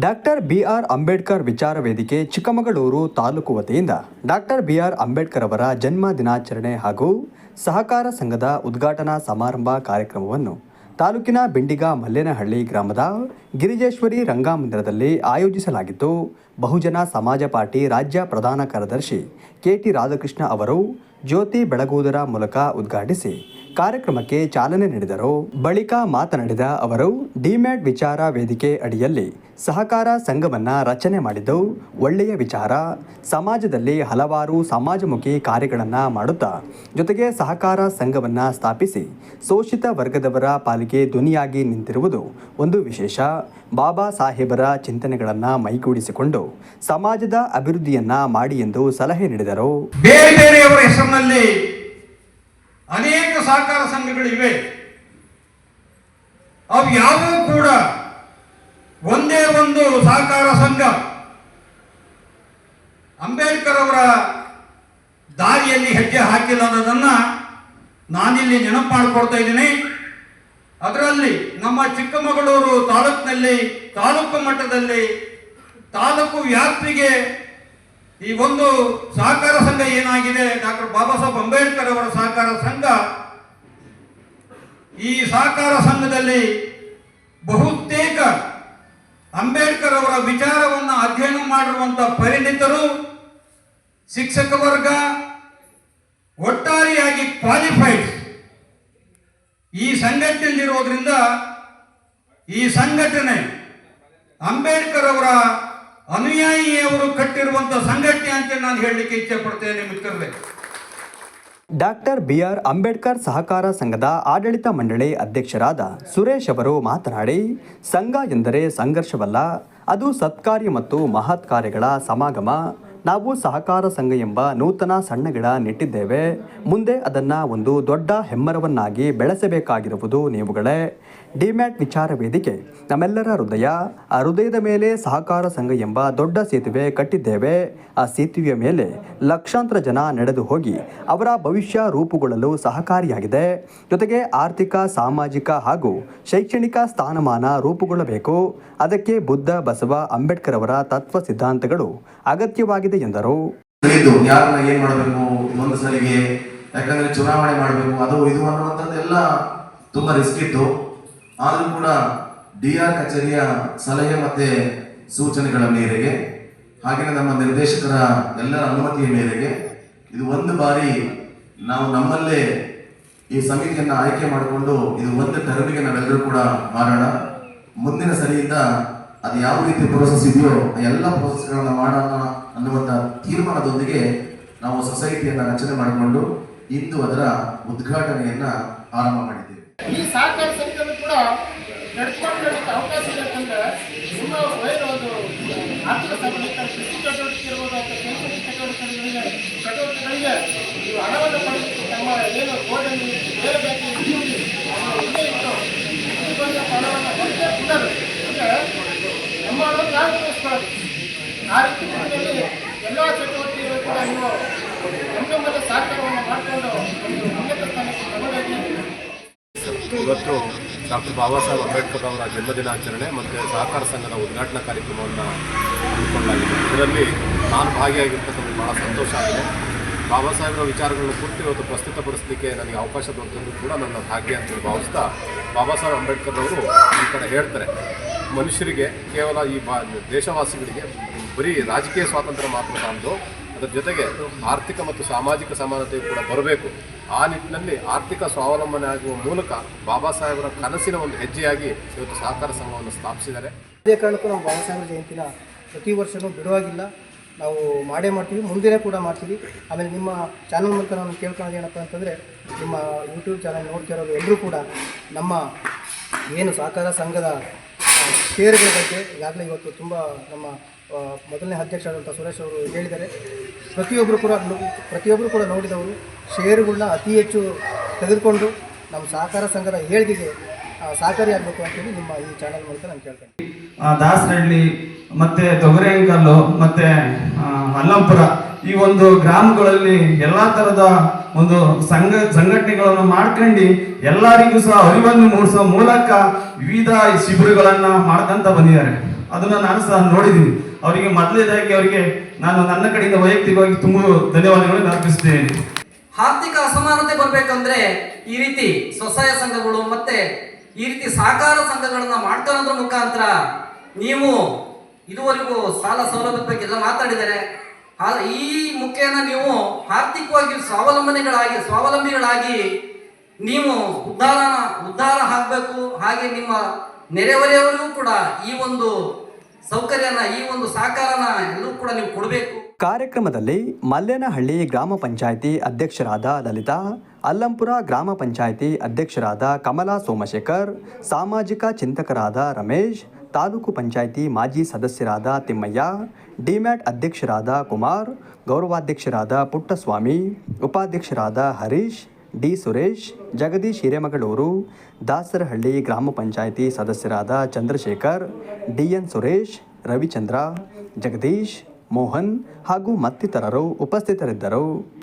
Doctor B R Ambedkar ವಿಚಾರ ವೇದಿಕೆ ಚಿಕ್ಕಮಗಳೂರು ತಾಲೂಕು ವತಿಯಿಂದ ಡಾಕ್ಟರ್ ಬಿ ಆರ್ ಅಂಬೇಡ್ಕರ್ ಅವರ ಜನ್ಮ ದಿನಾಚರಣೆ ಹಾಗೂ ಸಹಕಾರ ಸಂಘದ ಉದ್ಘಾಟನಾ ಸಮಾರಂಭ ಕಾರ್ಯಕ್ರಮವನ್ನು ತಾಲೂಕಿನ ಬಿಂಡಿಗ ಮಲ್ಲೇನಹಳ್ಳಿ ಗ್ರಾಮದ ಗಿರಿಜೇಶ್ವರಿ ರಂಗಮಂದಿರದಲ್ಲಿ ಆಯೋಜಿಸಲಾಗಿದ್ದು ಬಹುಜನ ಸಮಾಜ ಪಾರ್ಟಿ ರಾಜ್ಯ ಪ್ರಧಾನ ಕಾರ್ಯದರ್ಶಿ ಕೆ ಟಿ ರಾಧಾಕೃಷ್ಣ ಅವರು ಜ್ಯೋತಿ ಬೆಳಗುವುದರ ಮೂಲಕ ಉದ್ಘಾಟಿಸಿ ಕಾರ್ಯಕ್ರಮಕ್ಕೆ ಚಾಲನೆ ನೀಡಿದರು. ಬಳಿಕ ಮಾತನಾಡಿದ ಅವರು, ಡಿಮ್ಯಾಟ್ ವಿಚಾರ ವೇದಿಕೆ ಅಡಿಯಲ್ಲಿ ಸಹಕಾರ ಸಂಘವನ್ನು ರಚನೆ ಮಾಡಿದ್ದು ಒಳ್ಳೆಯ ವಿಚಾರ. ಸಮಾಜದಲ್ಲಿ ಹಲವಾರು ಸಮಾಜಮುಖಿ ಕಾರ್ಯಗಳನ್ನು ಮಾಡುತ್ತಾ ಜೊತೆಗೆ ಸಹಕಾರ ಸಂಘವನ್ನು ಸ್ಥಾಪಿಸಿ ಶೋಷಿತ ವರ್ಗದವರ ಪಾಲಿಗೆ ಧ್ವನಿಯಾಗಿ ನಿಂತಿರುವುದು ಒಂದು ವಿಶೇಷ. ಬಾಬಾ ಸಾಹೇಬರ ಚಿಂತನೆಗಳನ್ನು ಮೈಗೂಡಿಸಿಕೊಂಡು ಸಮಾಜದ ಅಭಿವೃದ್ಧಿಯನ್ನ ಮಾಡಿ ಎಂದು ಸಲಹೆ ನೀಡಿದರು. ಬೇರೆ ಬೇರೆಯವರ ಹೆಸರಿನಲ್ಲಿ ಅನೇಕ ಸಹಕಾರ ಸಂಘಗಳಿವೆ ಅವು ಯಾವೂ ಕೂಡ ಒಂದೇ ಒಂದು ಸಹಕಾರ ಸಂಘ. ಅಂಬೇಡ್ಕರ್ ಅವರ ದಾರಿಯಲ್ಲಿ ಹೆಜ್ಜೆ ಹಾಕಿಲ್ಲ ಅನ್ನೋದನ್ನ ನಾನಿಲ್ಲಿ ನೆನಪು ಮಾಡಿಕೊಡ್ತಾ ಇದ್ದೀನಿ. ಅದರಲ್ಲಿ ನಮ್ಮ ಚಿಕ್ಕಮಗಳೂರು ತಾಲೂಕಿನಲ್ಲಿ, ತಾಲೂಕು ಮಟ್ಟದಲ್ಲಿ ತಾಲೂಕು ವ್ಯಾಪ್ತಿಗೆ ಈ ಒಂದು ಸಹಕಾರ ಸಂಘ ಏನಾಗಿದೆ? ಡಾಕ್ಟರ್ ಬಾಬಾ ಸಾಹೇಬ್ ಅಂಬೇಡ್ಕರ್ ಅವರ ಸಹಕಾರ ಸಂಘ. ಈ ಸಹಕಾರ ಸಂಘದಲ್ಲಿ ಬಹುತೇಕ ಅಂಬೇಡ್ಕರ್ ಅವರ ವಿಚಾರವನ್ನು ಅಧ್ಯಯನ ಮಾಡಿರುವಂತ ಪರಿಣಿತರು ಶಿಕ್ಷಕ ವರ್ಗ, ಒಟ್ಟಾರೆಯಾಗಿ ಕ್ವಾಲಿಫೈಡ್ ಈ ಸಂಘಟನೆಯಲ್ಲಿರೋದ್ರಿಂದ ಈ ಸಂಘಟನೆ ಅಂಬೇಡ್ಕರ್ ಅವರ ಅನುಯಾಯಿಯವರು ಕಟ್ಟಿರುವಂತ ಸಂಘಟನೆ ಅಂತ ನಾನು ಹೇಳಲಿಕ್ಕೆ ಇಚ್ಛೆ ಪಡ್ತೇನೆ ಮಿತ್ರರೇ. ಡಾಕ್ಟರ್ ಬಿಆರ್ ಅಂಬೇಡ್ಕರ್ ಸಹಕಾರ ಸಂಘದ ಆಡಳಿತ ಮಂಡಳಿ ಅಧ್ಯಕ್ಷರಾದ ಸುರೇಶ್ ಅವರು ಮಾತನಾಡಿ, ಸಂಘ ಎಂದರೆ ಸಂಘರ್ಷವಲ್ಲ, ಅದು ಸತ್ಕಾರ್ಯ ಮತ್ತು ಮಹತ್ ಕಾರ್ಯಗಳ ಸಮಾಗಮ. ನಾವು ಸಹಕಾರ ಸಂಘ ಎಂಬ ನೂತನ ಸಣ್ಣ ಗಿಡ ನೆಟ್ಟಿದ್ದೇವೆ. ಮುಂದೆ ಅದನ್ನು ಒಂದು ದೊಡ್ಡ ಹೆಮ್ಮರವನ್ನಾಗಿ ಬೆಳೆಸಬೇಕಾಗಿರುವುದು ನೀವುಗಳೇ. ಡಿಮ್ಯಾಟ್ ವಿಚಾರ ವೇದಿಕೆ. ನಮ್ಮೆಲ್ಲರ ಹೃದಯ, ಆ ಹೃದಯದ ಮೇಲೆ ಸಹಕಾರ ಸಂಘ ಎಂಬ ದೊಡ್ಡ ಸೇತುವೆ ಕಟ್ಟಿದ್ದೇವೆ. ಆ ಸೇತುವೆಯ ಮೇಲೆ ಲಕ್ಷಾಂತರ ಜನ ನಡೆದು ಹೋಗಿ ಅವರ ಭವಿಷ್ಯ ರೂಪುಗೊಳ್ಳಲು ಸಹಕಾರಿಯಾಗಿದೆ. ಜೊತೆಗೆ ಆರ್ಥಿಕ, ಸಾಮಾಜಿಕ ಹಾಗೂ ಶೈಕ್ಷಣಿಕ ಸ್ಥಾನಮಾನ ರೂಪುಗೊಳ್ಳಬೇಕು. ಅದಕ್ಕೆ ಬುದ್ಧ ಬಸವ ಅಂಬೇಡ್ಕರ್ ಅವರ ತತ್ವ ಸಿದ್ಧಾಂತಗಳು ಅಗತ್ಯವಾಗಿದೆ. ಎಂದರು? ತಿಳಿದು ಯಾರನ್ನ ಏನ್ ಮಾಡಬೇಕು ಒಂದು ಸಲಿಗೆ ಯಾಕಂದ್ರೆ ಚುನಾವಣೆ ಮಾಡಬೇಕು, ಅದು ಇದು ಅನ್ನುವಂಥದ್ದೆಲ್ಲ ತುಂಬಾ ರಿಸ್ಕ್ ಇತ್ತು. ಆದರೂ ಕೂಡ ಡಿ ಆರ್ ಕಚೇರಿಯ ಸಲಹೆ ಮತ್ತೆ ಸೂಚನೆಗಳ ಮೇರೆಗೆ ಹಾಗೆಯೇ ನಮ್ಮ ನಿರ್ದೇಶಕರ ಎಲ್ಲರ ಅನುಮತಿಯ ಮೇರೆಗೆ, ಇದು ಒಂದು ಬಾರಿ ನಾವು ನಮ್ಮಲ್ಲೇ ಈ ಸಮಿತಿಯನ್ನು ಆಯ್ಕೆ ಮಾಡಿಕೊಂಡು ಇದು ಒಂದು ಟರ್ಮಿಗೆ ನಾವೆಲ್ಲರೂ ಕೂಡ ಮಾಡೋಣ ಮುಂದಿನ ಸರಿಯಿಂದ ಅದು ಯಾವ ರೀತಿ ಪ್ರೋಸೆಸ್ ಇದೆಯೋ, ಎಲ್ಲ ಪ್ರೋಸೆಸ್ಗಳನ್ನು ಮಾಡೋಣ. ತೀರ್ಮಾನದೊಂದಿಗೆ ನಾವು ಸೊಸೈಟಿಯನ್ನ ರಚನೆ ಮಾಡಿಕೊಂಡು ಇಂದು ಅದರ ಉದ್ಘಾಟನೆಯನ್ನ ಆರಂಭ ಮಾಡಿದ್ದೇವೆ. ಈ ಸಹಕಾರ ಸಂಘಗಳು ಕೂಡ ನಡ್ಕೊಳ್ಳಲಿಕ್ಕೆ ಅವಕಾಶ ಇದೆ ಅಂತಂದ್ರೆ ವೈರ್ ಒಂದು ಆರ್ಥಿಕ ಸಬಲೀಕರಣ, ಕೃಷಿ ಚಟುವಟಿಕೆ ಇರ್ಬೋದು ಅಥವಾ ಕೆಲಸ ಚಟುವಟಿಕೆಗಳಿಗೆ ಹಣವನ್ನು ಪಡೆದು ತಮ್ಮ ಏನು ಗೋಡನ್ನು ಬೇರೆ ಬೇರೆ ಇಟ್ಕೊಂಡು ಅದನ್ನು ಇಲ್ಲೇ ಇಟ್ಟು ಈ ಬಂದ ಹಣವನ್ನು ಮತ್ತೆ ಪುನರ್ ಅಂದರೆ ನಮ್ಮ ಹಣವನ್ನು ನಾವು ಉಪಯೋಗಿಸ್ಕೊಳ್ಳೋದು ಆ ರೀತಿ ನಿಟ್ಟಿನಲ್ಲಿ ಎಲ್ಲ ಚಟುವಟಿಕೆಗಳು ಕೂಡ ನೀವು ನಮ್ಮಲ್ಲಿ ಸಹಕಾರವನ್ನು ಮಾಡಿಕೊಂಡು ಒಂದು ಉನ್ನತ ಸ್ಥಾನಕ್ಕೆ ತಗೊಂಡೋಗಿ ಇವತ್ತು ಡಾಕ್ಟರ್ ಬಾಬಾ ಸಾಹೇಬ್ ಅಂಬೇಡ್ಕರ್ ಅವರ ಜನ್ಮದಿನಾಚರಣೆ ಮತ್ತು ಸಹಕಾರ ಸಂಘದ ಉದ್ಘಾಟನಾ ಕಾರ್ಯಕ್ರಮವನ್ನು ಹಮ್ಮಿಕೊಳ್ಳಲಾಗಿದೆ. ಇದರಲ್ಲಿ ನಾನು ಭಾಗಿಯಾಗಿರ್ತಕ್ಕಂಥ ಬಹಳ ಸಂತೋಷ ಆಗಿದೆ. ಬಾಬಾ ಸಾಹೇಬರ ವಿಚಾರಗಳನ್ನು ಕುರಿತು ಇವತ್ತು ಪ್ರಸ್ತುತಪಡಿಸಲಿಕ್ಕೆ ನನಗೆ ಅವಕಾಶ ದೊರೆತದ್ದು ಕೂಡ ನನ್ನ ಭಾಗ್ಯ ಅಂತ ಭಾವಿಸ್ತಾ ಬಾಬಾ ಸಾಹೇಬ್ ಅಂಬೇಡ್ಕರ್ ಅವರು ಈ ಕಡೆ ಹೇಳ್ತಾರೆ, ಮನುಷ್ಯರಿಗೆ ಕೇವಲ ಈ ಬಾ ದೇಶವಾಸಿಗಳಿಗೆ ಬರೀ ರಾಜಕೀಯ ಸ್ವಾತಂತ್ರ್ಯ ಮಾತ್ರ ಸಾಲದು. ಅದರ ಜೊತೆಗೆ ಆರ್ಥಿಕ ಮತ್ತು ಸಾಮಾಜಿಕ ಸಮಾನತೆ ಕೂಡ ಬರಬೇಕು. ಆ ನಿಟ್ಟಿನಲ್ಲಿ ಆರ್ಥಿಕ ಸ್ವಾವಲಂಬನೆ ಆಗುವ ಮೂಲಕ ಬಾಬಾ ಸಾಹೇಬರ ಕನಸಿನ ಒಂದು ಹೆಜ್ಜೆಯಾಗಿ ಇವತ್ತು ಸಹಕಾರ ಸಂಘವನ್ನು ಸ್ಥಾಪಿಸಿದ್ದಾರೆ. ಅದೇ ಕಾರಣಕ್ಕೂ ನಾವು ಬಾಬಾ ಸಾಹೇಬರ ಜಯಂತಿನ ಪ್ರತಿ ವರ್ಷವೂ ಬಿಡುವಾಗಿಲ್ಲ. ನಾವು ಮಾಡೇ ಮಾಡ್ತೀವಿ, ಮುಂದಿನ ಕೂಡ ಮಾಡ್ತೀವಿ. ಆಮೇಲೆ ನಿಮ್ಮ ಚಾನಲ್ ಮೂಲಕ ನಾನು ಕೇಳ್ಕೊಳ್ಳೋದು ಏನಪ್ಪ ಅಂತಂದರೆ, ನಿಮ್ಮ ಯೂಟ್ಯೂಬ್ ಚಾನಲ್ ನೋಡ್ತಿರೋರು ಎಲ್ಲರೂ ಕೂಡ ನಮ್ಮ ಏನು ಸಹಕಾರ ಸಂಘದ ಷೇರುಗಳ ಬಗ್ಗೆ ಈಗಾಗಲೇ ಇವತ್ತು ತುಂಬ ನಮ್ಮ ಮೊದಲನೇ ಅಧ್ಯಕ್ಷರಾದಂಥ ಸುರೇಶ್ ಅವರು ಹೇಳಿದ್ದಾರೆ. ಪ್ರತಿಯೊಬ್ಬರು ಕೂಡ ಪ್ರತಿಯೊಬ್ಬರು ಕೂಡ ನೋಡಿದವರು ಷೇರುಗಳನ್ನ ಅತಿ ಹೆಚ್ಚು ತೆಗೆದುಕೊಂಡು ನಮ್ಮ ಸಹಕಾರ ಸಂಘದ ಏಳಿಗೆಗೆ ಆ, ಸಹಕಾರಿಯಾಗಬೇಕು ಅಂತೇಳಿ ನಿಮ್ಮ ಈ ಚಾನಲ್ ಮೂಲಕ ನಾನು ಕೇಳ್ತೇನೆ ದಾಸರಹಳ್ಳಿ ಮತ್ತೆ ತೊಗರೆಂಕಲ್ಲು ಮತ್ತೆ ಮಲ್ಲಂಪುರ ಈ ಒಂದು ಗ್ರಾಮಗಳಲ್ಲಿ ಎಲ್ಲಾ ತರದ ಒಂದು ಸಂಘ ಸಂಘಟನೆಗಳನ್ನು ಮಾಡ್ಕೊಂಡು ಎಲ್ಲರಿಗೂ ಸಹ ಅರಿವನ್ನು ಮೂಡಿಸೋ ಮೂಲಕ ವಿವಿಧ ಶಿಬಿರಗಳನ್ನ ಮಾಡ್ಕೊಂತ ಬಂದಿದ್ದಾರೆ. ಅದನ್ನ ನಾನು ಸಹ ನೋಡಿದ್ದೀನಿ. ಅವರಿಗೆ ಮೊದಲನೇದಾಗಿ ಅವರಿಗೆ ನಾನು ನನ್ನ ಕಡೆಯಿಂದ ವೈಯಕ್ತಿಕವಾಗಿ ತುಂಬ ಧನ್ಯವಾದಗಳನ್ನು ಅರ್ಪಿಸ್ತೇನೆ ಆರ್ಥಿಕ ಅಸಮಾನತೆ ಬರಬೇಕಂದ್ರೆ ಈ ರೀತಿ ಸ್ವಸಹಾಯ ಸಂಘಗಳು ಮತ್ತೆ ಈ ರೀತಿ ಸಹಕಾರ ಸಂಘಗಳನ್ನ ಮಾಡ್ಕೊಳ್ಳೋದ್ರ ಮುಖಾಂತರ ನೀವು ಇದುವರೆಗೂ ಸಾಲ ಸೌಲಭ್ಯದ ಬಗ್ಗೆ ಎಲ್ಲ ಮಾತಾಡಿದ್ದಾರೆ ಆ- ಈ ಮುಖೇನ ನೀವು ಆರ್ಥಿಕವಾಗಿ ಸ್ವಾವಲಂಬನೆಗಳಾಗಿ, ಸ್ವಾವಲಂಬಿಗಳಾಗಿ ನೀವು ಉದ್ಧಾರ ಉದ್ಧಾರ ಆಗಬೇಕು. ಹಾಗೆ ನಿಮ್ಮ ನೆರೆಹೊರೆಯವರಿಗೂ ಕೂಡ ಈ ಒಂದು ಸೌಕರ್ಯನ, ಈ ಒಂದು ಸಹಕಾರನ ಎಲ್ಲರೂ ಕೂಡ ನೀವು ಕೊಡಬೇಕು. ಕಾರ್ಯಕ್ರಮದಲ್ಲಿ ಮಲ್ಲೇನಹಳ್ಳಿ ಗ್ರಾಮ ಪಂಚಾಯಿತಿ ಅಧ್ಯಕ್ಷರಾದ ಲಲಿತಾ, ಅಲ್ಲಂಪುರ ಗ್ರಾಮ ಪಂಚಾಯಿತಿ ಅಧ್ಯಕ್ಷರಾದ ಕಮಲಾ ಸೋಮಶೇಖರ್, ಸಾಮಾಜಿಕ ಚಿಂತಕರಾದ ರಮೇಶ್, ತಾಲೂಕು ಪಂಚಾಯಿತಿ ಮಾಜಿ ಸದಸ್ಯರಾದ ತಿಮ್ಮಯ್ಯ, ಡಿಮ್ಯಾಟ್ ಅಧ್ಯಕ್ಷರಾದ ಕುಮಾರ್, ಗೌರವಾಧ್ಯಕ್ಷರಾದ ಪುಟ್ಟಸ್ವಾಮಿ, ಉಪಾಧ್ಯಕ್ಷರಾದ ಹರೀಶ್ ಡಿ ಸುರೇಶ್, ಜಗದೀಶ್ ಹಿರೇಮಗಳೂರು, ದಾಸರಹಳ್ಳಿ ಗ್ರಾಮ ಪಂಚಾಯಿತಿ ಸದಸ್ಯರಾದ ಚಂದ್ರಶೇಖರ್, ಡಿ ಎನ್ ಸುರೇಶ್, ರವಿಚಂದ್ರ, ಜಗದೀಶ್, ಮೋಹನ್ ಹಾಗೂ ಮತ್ತಿತರರು ಉಪಸ್ಥಿತರಿದ್ದರು.